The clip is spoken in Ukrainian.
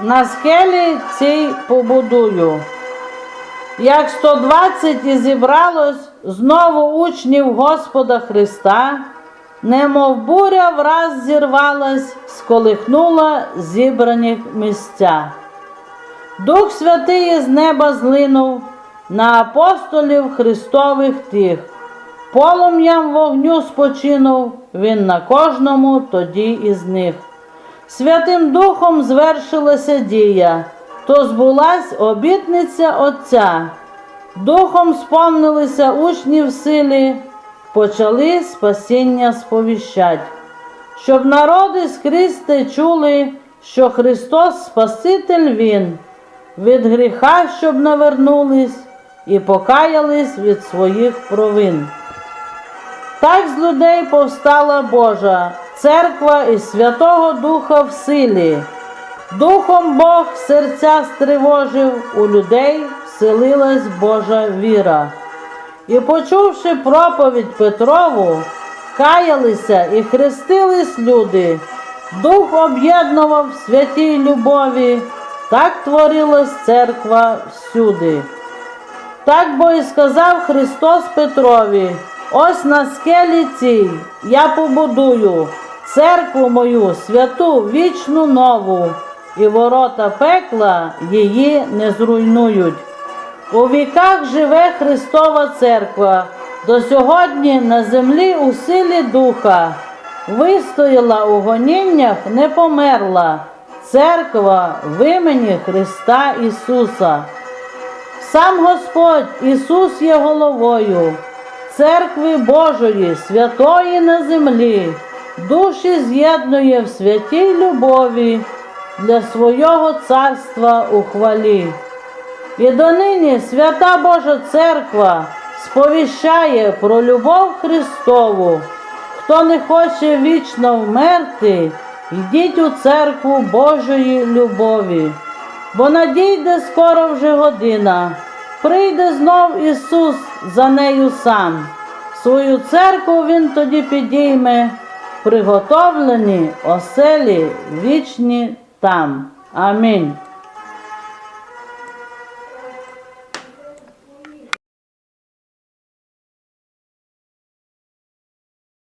на скелі цій побудую. Як 120 і зібралось знову учнів Господа Христа, немов буря враз зірвалась, сколихнула зібраних місця. Дух Святий із неба злинув на апостолів Христових тих. Полум'ям вогню спочинув він на кожному тоді із них. Святим Духом звершилася дія, то збулась обітниця Отця. Духом сповнилися учні в силі, почали спасіння сповіщать, щоб народи скрізь чули, що Христос Спаситель Він, від гріха, щоб навернулись і покаялись від своїх провин. Так з людей повстала Божа церква із Святого Духа в силі. Духом Бог серця стривожив, у людей вселилась Божа віра. І, почувши проповідь Петрову, каялися і хрестились люди. Дух об'єднував в святій любові, так творилась церква всюди. Так бо і сказав Христос Петрові, ось на скелі цій я побудую церкву мою святу вічну нову, і ворота пекла її не зруйнують. У віках живе Христова церква, до сьогодні на землі у силі духа, вистояла у гоніннях, не померла, церква в імені Христа Ісуса. Сам Господь Ісус є головою. Церкви Божої, святої на землі, душі з'єднує в святій любові для свого царства у хвалі. І донині свята Божа церква сповіщає про любов Христову. Хто не хоче вічно вмерти, йдіть у церкву Божої любові. Бо надійде скоро вже година, прийде знов Ісус за нею сам. Свою церкву Він тоді підійме, приготовлені оселі вічні там. Амінь.